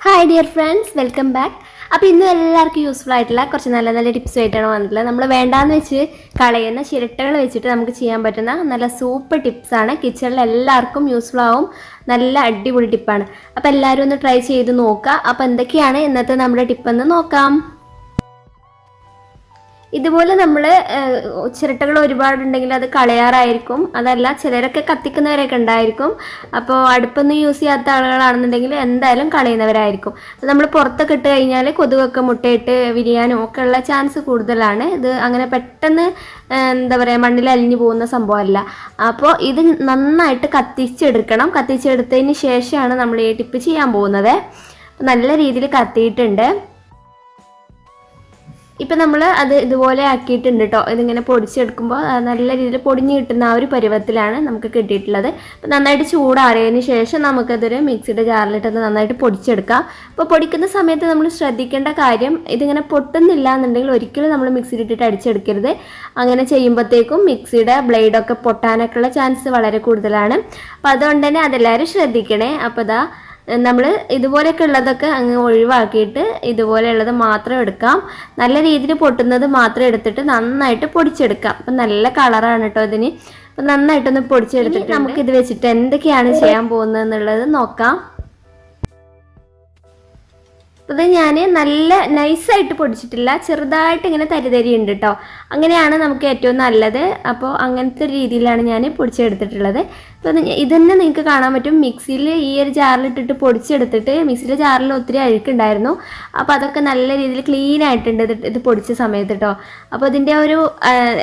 Hi dear friends welcome back അപ്പോൾ ഇന്ന് എല്ലാവർക്കും യൂസ്ഫുൾ ആയിട്ടുള്ള കുറച്ച് നല്ല നല്ല ടിപ്സ് ആയിട്ടാണ് വന്നിട്ടുള്ളത്. നമ്മൾ വേണ്ടാന്ന് വെച്ച് കളയുന്ന ചിരട്ടകൾ വെച്ചിട്ട് നമുക്ക് ചെയ്യാൻ പറ്റുന്ന നല്ല സൂപ്പർ ടിപ്സാണ് കിച്ചണിൽ എല്ലാവർക്കും യൂസ്ഫുൾ ആവും. നല്ല അടിപൊളി ടിപ്പാണ് അപ്പോൾ എല്ലാവരും ഒന്ന് ട്രൈ ചെയ്ത് നോക്കുക. അപ്പോൾ എന്തൊക്കെയാണ് ഇന്നത്തെ നമ്മുടെ ടിപ്പെന്ന് നോക്കാം. ഇതുപോലെ നമ്മൾ ചിരട്ടകൾ ഒരുപാടുണ്ടെങ്കിൽ അത് കളയാറായിരിക്കും. അതല്ല ചിലരൊക്കെ കത്തിക്കുന്നവരൊക്കെ ഉണ്ടായിരിക്കും. അപ്പോൾ അടുപ്പൊന്നും യൂസ് ചെയ്യാത്ത ആളുകളാണെന്നുണ്ടെങ്കിൽ എന്തായാലും കളയുന്നവരായിരിക്കും. നമ്മൾ പുറത്തൊക്കെ ഇട്ട് കഴിഞ്ഞാൽ കൊതുകൊക്കെ മുട്ടയിട്ട് വിരിയാനും ഒക്കെ ഉള്ള ചാൻസ് കൂടുതലാണ്. ഇത് അങ്ങനെ പെട്ടെന്ന് എന്താ പറയുക മണ്ണിൽ അലിഞ്ഞു പോകുന്ന സംഭവമല്ല. അപ്പോൾ ഇത് നന്നായിട്ട് കത്തിച്ചെടുക്കണം. കത്തിച്ചെടുത്തതിന് ശേഷമാണ് നമ്മൾ ഈ ടിപ്പ് ചെയ്യാൻ പോകുന്നത്. നല്ല രീതിയിൽ കത്തിയിട്ടുണ്ട്. ഇപ്പം നമ്മൾ അത് ഇതുപോലെ ആക്കിയിട്ടുണ്ട് കേട്ടോ ഇതിങ്ങനെ പൊടിച്ചെടുക്കുമ്പോൾ നല്ല രീതിയിൽ പൊടിഞ്ഞ് കിട്ടുന്ന ആ ഒരു പരുവത്തിലാണ് നമുക്ക് കിട്ടിയിട്ടുള്ളത്. അപ്പം നന്നായിട്ട് ചൂടാറിയതിന് ശേഷം നമുക്കതൊരു മിക്സിയുടെ ജാറിലിട്ട് അത് നന്നായിട്ട് പൊടിച്ചെടുക്കാം. അപ്പോൾ പൊടിക്കുന്ന സമയത്ത് നമ്മൾ ശ്രദ്ധിക്കേണ്ട കാര്യം ഇതിങ്ങനെ പൊട്ടുന്നില്ല എന്നുണ്ടെങ്കിൽ ഒരിക്കലും നമ്മൾ മിക്സിയിൽ ഇട്ടിട്ട് അടിച്ചെടുക്കരുത്. അങ്ങനെ ചെയ്യുമ്പോഴത്തേക്കും മിക്സിയുടെ ബ്ലേഡൊക്കെ പൊട്ടാനൊക്കെയുള്ള ചാൻസ് വളരെ കൂടുതലാണ്. അപ്പോൾ അതുകൊണ്ട് തന്നെ അതെല്ലാവരും ശ്രദ്ധിക്കണേ. അപ്പോൾ ഇതാ നമ്മൾ ഇതുപോലെയൊക്കെ ഉള്ളതൊക്കെ അങ്ങ് ഒഴിവാക്കിയിട്ട് ഇതുപോലെയുള്ളത് മാത്രം എടുക്കാം. നല്ല രീതിയിൽ പൊട്ടുന്നത് മാത്രം എടുത്തിട്ട് നന്നായിട്ട് പൊടിച്ചെടുക്കാം. അപ്പം നല്ല കളറാണ് കേട്ടോ ഇതിന്. അപ്പം നന്നായിട്ടൊന്ന് പൊടിച്ചെടുത്തിട്ട് നമുക്ക് ഇത് വെച്ചിട്ട് എന്തൊക്കെയാണ് ചെയ്യാൻ പോകുന്നത് എന്നുള്ളത് നോക്കാം. ഇത് ഞാൻ നല്ല നൈസായിട്ട് പൊടിച്ചിട്ടില്ല. ചെറുതായിട്ട് ഇങ്ങനെ തരിതരി ഉണ്ട് കേട്ടോ അങ്ങനെയാണ് നമുക്ക് ഏറ്റവും നല്ലത്. അപ്പോൾ അങ്ങനത്തെ രീതിയിലാണ് ഞാൻ പൊടിച്ചെടുത്തിട്ടുള്ളത്. അപ്പോൾ ഇത് തന്നെ നിങ്ങൾക്ക് കാണാൻ പറ്റും. മിക്സിയിൽ ഈ ഒരു ജാറിലിട്ടിട്ട് പൊടിച്ചെടുത്തിട്ട് മിക്സിയിലെ ജാറിൽ ഒത്തിരി അഴുക്കുണ്ടായിരുന്നു. അപ്പോൾ അതൊക്കെ നല്ല രീതിയിൽ ക്ലീൻ ആയിട്ടുണ്ട് ഇത് ഇത് പൊടിച്ച സമയത്ത് കേട്ടോ അപ്പോൾ ഇതിന്റെ ഒരു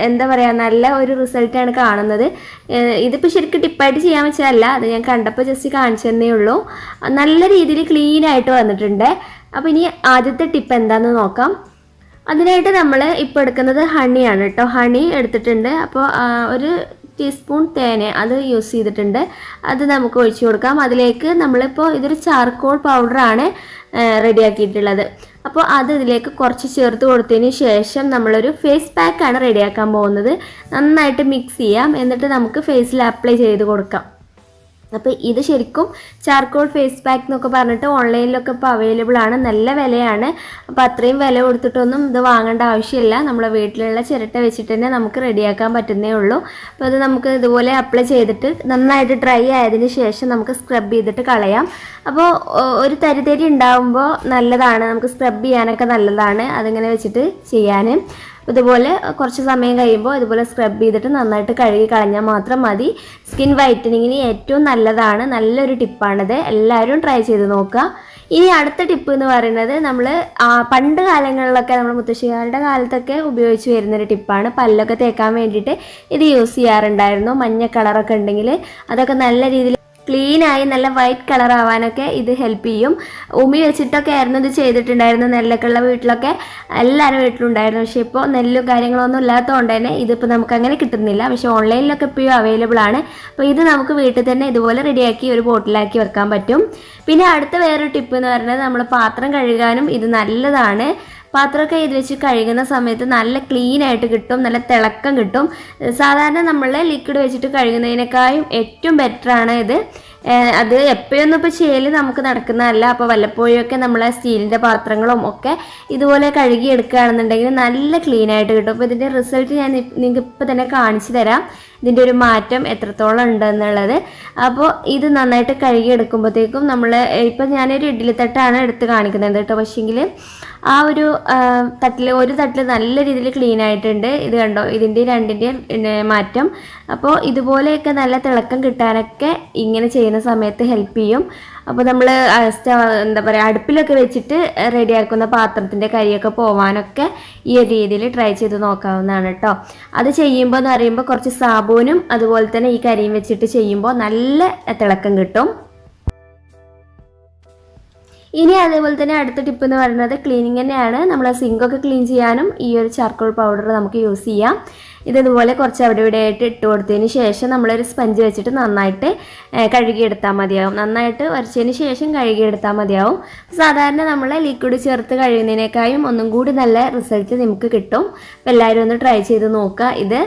എന്താ പറയുക നല്ല ഒരു റിസൾട്ടാണ് കാണുന്നത്. ഇതിപ്പോൾ ശരിക്കും ടിപ്പായിട്ട് ചെയ്യാൻ വെച്ചതല്ല അത് ഞാൻ കണ്ടപ്പോൾ ജസ്റ്റ് കാണിച്ചു തന്നേ ഉള്ളൂ. നല്ല രീതിയിൽ ക്ലീൻ ആയിട്ട് വന്നിട്ടുണ്ട്. അപ്പോൾ ഇനി ആദ്യത്തെ ടിപ്പ് എന്താണെന്ന് നോക്കാം. അതിനായിട്ട് നമ്മൾ ഇപ്പോൾ എടുക്കുന്നത് ഹണിയാണ് കേട്ടോ. ഹണി എടുത്തിട്ടുണ്ട്. അപ്പോൾ ഒരു ടീസ്പൂൺ തേന് അത് യൂസ് ചെയ്തിട്ടുണ്ട്. അത് നമുക്ക് ഒഴിച്ചു കൊടുക്കാം. അതിലേക്ക് നമ്മളിപ്പോൾ ഇതൊരു ചാർക്കോൾ പൗഡറാണ് റെഡിയാക്കിയിട്ടുള്ളത്. അപ്പോൾ അത് ഇതിലേക്ക് കുറച്ച് ചേർത്ത് കൊടുത്തതിന് ശേഷം നമ്മളൊരു ഫേസ് പാക്കാണ് റെഡിയാക്കാൻ പോകുന്നത്. നന്നായിട്ട് മിക്സ് ചെയ്യാം. എന്നിട്ട് നമുക്ക് ഫേസിൽ അപ്ലൈ ചെയ്ത് കൊടുക്കാം. അപ്പോൾ ഇത് ശരിക്കും ചാർക്കോൾ ഫേസ് പാക്ക് എന്നൊക്കെ പറഞ്ഞിട്ട് ഓൺലൈനിലൊക്കെ ഇപ്പോൾ അവൈലബിൾ ആണ്. നല്ല വിലയാണ്. അപ്പോൾ അത്രയും വില കൊടുത്തിട്ടൊന്നും ഇത് വാങ്ങേണ്ട ആവശ്യമില്ല. നമ്മളെ വീട്ടിലുള്ള ചിരട്ട വെച്ചിട്ട് തന്നെ നമുക്ക് റെഡിയാക്കാൻ പറ്റുന്നേ ഉള്ളൂ. അപ്പോൾ അത് നമുക്ക് ഇതുപോലെ അപ്ലൈ ചെയ്തിട്ട് നന്നായിട്ട് ഡ്രൈ ആയതിന് ശേഷം നമുക്ക് സ്ക്രബ് ചെയ്തിട്ട് കളയാം. അപ്പോൾ ഒരു തരിതരി ഉണ്ടാകുമ്പോൾ നല്ലതാണ്. നമുക്ക് സ്ക്രബ് ചെയ്യാനൊക്കെ നല്ലതാണ്. അതിങ്ങനെ വെച്ചിട്ട് ചെയ്യാൻ. ഇതുപോലെ കുറച്ച് സമയം കഴിയുമ്പോൾ ഇതുപോലെ സ്ക്രബ് ചെയ്തിട്ട് നന്നായിട്ട് കഴുകി കളഞ്ഞാൽ മാത്രം മതി. സ്കിൻ വൈറ്റനിങ്ങിന് ഏറ്റവും നല്ലതാണ്. നല്ലൊരു ടിപ്പാണിത് എല്ലാവരും ട്രൈ ചെയ്ത് നോക്കുക. ഇനി അടുത്ത ടിപ്പ് എന്ന് പറയുന്നത് നമ്മൾ പണ്ട് കാലങ്ങളിലൊക്കെ നമ്മൾ മുത്തശ്ശികളുടെ കാലത്തൊക്കെ ഉപയോഗിച്ച് വരുന്നൊരു ടിപ്പാണ് പല്ലൊക്കെ തേക്കാൻ വേണ്ടിയിട്ട് ഇത് യൂസ് ചെയ്യാറുണ്ടായിരുന്നു. മഞ്ഞ കളറൊക്കെ ഉണ്ടെങ്കിൽ അതൊക്കെ നല്ല രീതിയിൽ ക്ലീൻ ആയി നല്ല വൈറ്റ് കളർ ആവാനൊക്കെ ഇത് ഹെൽപ്പ് ചെയ്യും. ഉമി വെച്ചിട്ടൊക്കെ ആയിരുന്നു ഇത് ചെയ്തിട്ടുണ്ടായിരുന്നു നെല്ലൊക്കെ ഉള്ള വീട്ടിലൊക്കെ എല്ലാവരും വീട്ടിലുണ്ടായിരുന്നു. പക്ഷേ ഇപ്പോൾ നെല്ലും കാര്യങ്ങളൊന്നും ഇല്ലാത്തതുകൊണ്ട് തന്നെ ഇതിപ്പോൾ നമുക്ക് അങ്ങനെ കിട്ടുന്നില്ല. പക്ഷേ ഓൺലൈനിലൊക്കെ ഇപ്പോഴും അവൈലബിൾ ആണ്. അപ്പോൾ ഇത് നമുക്ക് വീട്ടിൽ തന്നെ ഇതുപോലെ റെഡിയാക്കി ഒരു ബോട്ടിലാക്കി വെക്കാൻ പറ്റും. പിന്നെ അടുത്ത വേറൊരു ടിപ്പ് എന്ന് പറഞ്ഞാൽ നമ്മൾ പാത്രം കഴുകാനും ഇത് നല്ലതാണ്. പാത്രമൊക്കെ ഇത് വെച്ച് കഴുകുന്ന സമയത്ത് നല്ല ക്ലീൻ ആയിട്ട് കിട്ടും നല്ല തിളക്കം കിട്ടും. സാധാരണ നമ്മൾ ലിക്വിഡ് വെച്ചിട്ട് കഴുകുന്നതിനേക്കാളും ഏറ്റവും ബെറ്ററാണ് ഇത്. അത് എപ്പോഴൊന്നും ഇപ്പോൾ ചെയ്യൽ നമുക്ക് നടക്കുന്നതല്ല. അപ്പോൾ വല്ലപ്പോഴും നമ്മളെ സ്റ്റീലിന്റെ പാത്രങ്ങളും ഒക്കെ ഇതുപോലെ കഴുകി എടുക്കുകയാണെന്നുണ്ടെങ്കിൽ നല്ല ക്ലീൻ ആയിട്ട് കിട്ടും. അപ്പോൾ ഇതിന്റെ റിസൾട്ട് ഞാൻ നിങ്ങൾക്ക് ഇപ്പോൾ തന്നെ കാണിച്ചു തരാം. ഇതിന്റെ ഒരു മാറ്റം എത്രത്തോളം ഉണ്ടെന്നുള്ളത് അപ്പോൾ ഇത് നന്നായിട്ട് കഴുകി എടുക്കുമ്പോഴത്തേക്കും നമ്മൾ ഇപ്പം ഞാനൊരു ഇഡ്ഡലി തട്ടാണ് എടുത്ത് കാണിക്കുന്നത് കേട്ടോ. പക്ഷേങ്കിൽ ആ ഒരു തട്ടിൽ ഒരു തട്ടിൽ നല്ല രീതിയിൽ ക്ലീൻ ആയിട്ടുണ്ട്. ഇത് കണ്ടോ? ഇതിന്റെ രണ്ടിന്റെയും മാറ്റം. അപ്പോൾ ഇതുപോലെയൊക്കെ നല്ല തിളക്കം കിട്ടാനൊക്കെ ഇങ്ങനെ ചെയ്യുന്ന സമയത്ത് ഹെൽപ്പ് ചെയ്യും. അപ്പോൾ നമ്മൾ എന്താ പറയുക അടുപ്പിലൊക്കെ വെച്ചിട്ട് റെഡിയാക്കുന്ന പാത്രത്തിന്റെ കരിയൊക്കെ പോവാനൊക്കെ ഈ ഒരു രീതിയിൽ ട്രൈ ചെയ്ത് നോക്കാവുന്നതാണ് കേട്ടോ അത് ചെയ്യുമ്പോൾ എന്ന് പറയുമ്പോൾ കുറച്ച് സാബൂനും അതുപോലെ തന്നെ ഈ കരിയും വെച്ചിട്ട് ചെയ്യുമ്പോൾ നല്ല തിളക്കം കിട്ടും. ഇനി അതേപോലെ തന്നെ അടുത്ത ടിപ്പ് എന്ന് പറയുന്നത് ക്ലീനിങ് തന്നെയാണ്. നമ്മൾ സിങ്കൊക്കെ ക്ലീൻ ചെയ്യാനും ഈ ഒരു ചാർക്കോൾ പൗഡർ നമുക്ക് യൂസ് ചെയ്യാം. ഇതുപോലെ കുറച്ച് അവിടെ ഇവിടെ ആയിട്ട് ഇട്ട് കൊടുത്തതിന് ശേഷം നമ്മളൊരു സ്പഞ്ച് വെച്ചിട്ട് നന്നായിട്ട് കഴുകിയെടുത്താൽ മതിയാവും. നന്നായിട്ട് വരച്ചതിന് ശേഷം കഴുകിയെടുത്താൽ മതിയാവും. സാധാരണ നമ്മൾ ലിക്വിഡ് ചേർത്ത് കഴിയുന്നതിനേക്കാളും ഒന്നും കൂടി നല്ല റിസൾട്ട് നമുക്ക് കിട്ടും. എല്ലാവരും ഒന്ന് ട്രൈ ചെയ്ത് നോക്കുക. ഇത്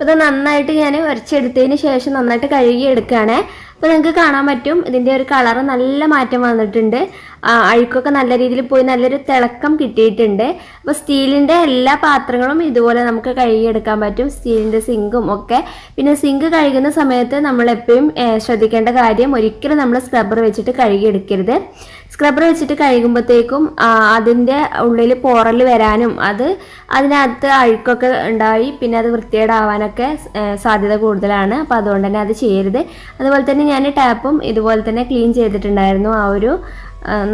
അപ്പോൾ ഇത് നന്നായിട്ട് ഞാൻ വരച്ചെടുത്തതിന് ശേഷം നന്നായിട്ട് കഴുകി എടുക്കുകയാണ് അപ്പോൾ നിങ്ങൾക്ക് കാണാൻ പറ്റും ഇതിന്റെ ഒരു കളറ് നല്ല മാറ്റം വന്നിട്ടുണ്ട്. അഴുക്കൊക്കെ നല്ല രീതിയിൽ പോയി നല്ലൊരു തിളക്കം കിട്ടിയിട്ടുണ്ട്. അപ്പോൾ സ്റ്റീലിന്റെ എല്ലാ പാത്രങ്ങളും ഇതുപോലെ നമുക്ക് കഴുകിയെടുക്കാൻ പറ്റും. സ്റ്റീലിന്റെ സിങ്കും ഒക്കെ. പിന്നെ സിങ്ക് കഴുകുന്ന സമയത്ത് നമ്മൾ എപ്പോഴും ശ്രദ്ധിക്കേണ്ട കാര്യം ഒരിക്കലും നമ്മൾ സ്ക്രബ്ബർ വെച്ചിട്ട് കഴുകിയെടുക്കരുത്. സ്ക്രബ്ബർ വെച്ചിട്ട് കഴുകുമ്പോഴത്തേക്കും അതിന്റെ ഉള്ളിൽ പോറൽ വരാനും അത് അതിനകത്ത് അഴുക്കൊക്കെ ഉണ്ടായി പിന്നെ അത് വൃത്തികേടാവാനൊക്കെ സാധ്യത കൂടുതലാണ്. അപ്പോൾ അതുകൊണ്ട് തന്നെ അത് ചെയ്യരുത്. അതുപോലെ തന്നെ ഞാൻ ടാപ്പും ഇതുപോലെ തന്നെ ക്ലീൻ ചെയ്തിട്ടുണ്ടായിരുന്നു ആ ഒരു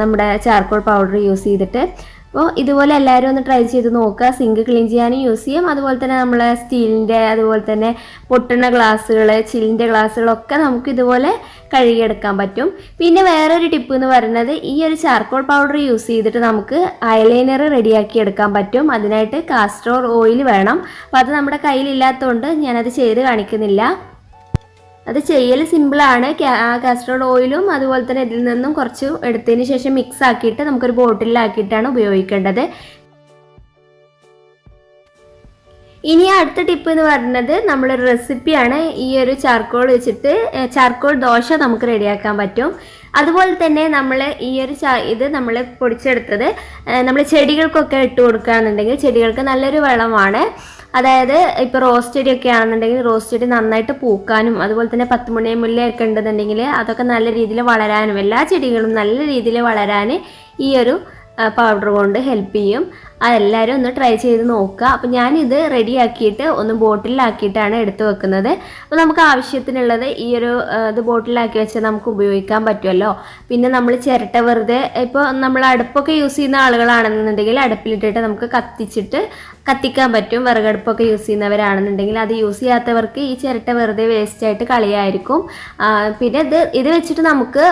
നമ്മുടെ ചാർക്കോൾ പൗഡർ യൂസ് ചെയ്തിട്ട്. അപ്പോൾ ഇതുപോലെ എല്ലാവരും ഒന്ന് ട്രൈ ചെയ്ത് നോക്കുക. സിങ്ക് ക്ലീൻ ചെയ്യാനും യൂസ് ചെയ്യും. അതുപോലെ തന്നെ നമ്മൾ സ്റ്റീലിന്റെ അതുപോലെ തന്നെ പൊട്ടുന്ന ഗ്ലാസ്സുകൾ ചില്ലിന്റെ ഗ്ലാസ്സുകളൊക്കെ നമുക്ക് ഇതുപോലെ കഴുകിയെടുക്കാൻ പറ്റും. പിന്നെ വേറൊരു ടിപ്പ് എന്ന് പറയുന്നത് ഈ ഒരു ചാർക്കോൾ പൗഡർ യൂസ് ചെയ്തിട്ട് നമുക്ക് ഐലൈനർ റെഡിയാക്കി എടുക്കാൻ പറ്റും. അതിനായിട്ട് കാസ്റ്റർ ഓയിൽ വേണം. അപ്പോൾ അത് നമ്മുടെ കയ്യിലില്ലാത്തതുകൊണ്ട് ഞാനത് ചെയ്ത് കാണിക്കുന്നില്ല. അത് ചെയ്യൽ സിമ്പിളാണ് കാസ്റ്റർ ഓയിലും അതുപോലെ തന്നെ ഇതിൽ നിന്നും കുറച്ച് എടുത്തതിന് ശേഷം മിക്സ് ആക്കിയിട്ട് നമുക്കൊരു ബോട്ടിലാക്കിയിട്ടാണ് ഉപയോഗിക്കേണ്ടത്. ഇനി അടുത്ത ടിപ്പ് എന്ന് പറയുന്നത് നമ്മളൊരു റെസിപ്പിയാണ് ഈ ഒരു ചാർക്കോൾ വെച്ചിട്ട് ചാർക്കോൾ ദോശ നമുക്ക് റെഡിയാക്കാൻ പറ്റും. അതുപോലെ തന്നെ നമ്മൾ ഈ ഒരു ചാ ഇത് നമ്മൾ പൊടിച്ചെടുത്തത് നമ്മൾ ചെടികൾക്കൊക്കെ ഇട്ട് കൊടുക്കുകയാണെന്നുണ്ടെങ്കിൽ ചെടികൾക്ക് നല്ലൊരു വളമാണ്. അതായത് ഇപ്പൊ റോസ് ഒക്കെ ആണെന്നുണ്ടെങ്കിൽ റോസ് ചെടി നന്നായിട്ട് പൂക്കാനും അതുപോലെ തന്നെ പത്ത് മണി മുല്ലയൊക്കെ ഉണ്ടെന്നുണ്ടെങ്കിൽ അതൊക്കെ നല്ല രീതിയിൽ വളരാനും എല്ലാ ചെടികളും നല്ല രീതിയിൽ വളരാൻ ഈ ഒരു പൗഡർ കൊണ്ട് ഹെൽപ്പ് ചെയ്യും. അതെല്ലാവരും ഒന്ന് ട്രൈ ചെയ്ത് നോക്കുക. അപ്പോൾ ഞാനിത് റെഡിയാക്കിയിട്ട് ഒന്ന് ബോട്ടിലാക്കിയിട്ടാണ് എടുത്തു വെക്കുന്നത്. അപ്പോൾ നമുക്ക് ആവശ്യത്തിനുള്ളത് ഈ ഒരു ഇത് ബോട്ടിലാക്കി വെച്ചാൽ നമുക്ക് ഉപയോഗിക്കാൻ പറ്റുമല്ലോ. പിന്നെ നമ്മൾ ചിരട്ട വെറുതെ ഇപ്പോൾ നമ്മൾ അടുപ്പൊക്കെ യൂസ് ചെയ്യുന്ന ആളുകളാണെന്നുണ്ടെങ്കിൽ അടുപ്പിലിട്ടിട്ട് നമുക്ക് കത്തിച്ചിട്ട് കത്തിക്കാൻ പറ്റും വിറകടുപ്പൊക്കെ യൂസ് ചെയ്യുന്നവരാണെന്നുണ്ടെങ്കിൽ അത് യൂസ് ചെയ്യാത്തവർക്ക് ഈ ചിരട്ട വെറുതെ വേസ്റ്റ് ആയിട്ട് കളിയായിരിക്കും. പിന്നെ ഇത് ഇത് വെച്ചിട്ട് നമുക്ക്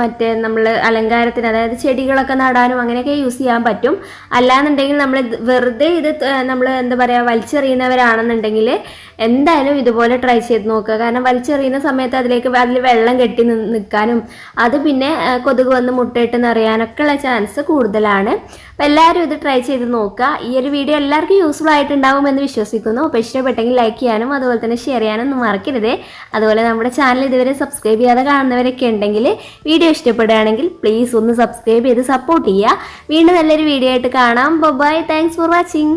മറ്റേ നമ്മൾ അലങ്കാരത്തിന് അതായത് ചെടികളൊക്കെ നടാനും അങ്ങനെയൊക്കെ യൂസ് ചെയ്യാൻ പറ്റും. അല്ലാന്നുണ്ടെങ്കിൽ നമ്മൾ വെറുതെ ഇത് നമ്മൾ എന്താ പറയുക വലിച്ചെറിയുന്നവരാണെന്നുണ്ടെങ്കിൽ എന്തായാലും ഇതുപോലെ ട്രൈ ചെയ്ത് നോക്കുക. കാരണം വലിച്ചെറിയുന്ന സമയത്ത് അതിലേക്ക് അതിൽ വെള്ളം കെട്ടി നിൽക്കാനും അത് പിന്നെ കൊതുക് വന്ന് മുട്ടയിട്ട് നിറയാനൊക്കെ ഉള്ള ചാൻസ് കൂടുതലാണ്. അപ്പോൾ എല്ലാവരും ഇത് ട്രൈ ചെയ്ത് നോക്കുക. ഈ ഒരു വീഡിയോ എല്ലാവർക്കും യൂസ്ഫുൾ ആയിട്ടുണ്ടാവുമെന്ന് വിശ്വസിക്കുന്നു. അപ്പോൾ ഇഷ്ടപ്പെട്ടെങ്കിൽ ലൈക്ക് ചെയ്യാനും അതുപോലെ തന്നെ ഷെയർ ചെയ്യാനൊന്നും മറക്കരുത്. അതുപോലെ നമ്മുടെ ചാനൽ ഇതുവരെ സബ്സ്ക്രൈബ് ചെയ്യാതെ കാണുന്നവരൊക്കെ ഉണ്ടെങ്കിൽ വീഡിയോ ഇഷ്ടപ്പെടുകയാണെങ്കിൽ പ്ലീസ് ഒന്ന് സബ്സ്ക്രൈബ് ചെയ്ത് സപ്പോർട്ട് ചെയ്യുക. വീണ്ടും നല്ലൊരു വീഡിയോ ആയിട്ട് കാണാം. Bye thanks for watching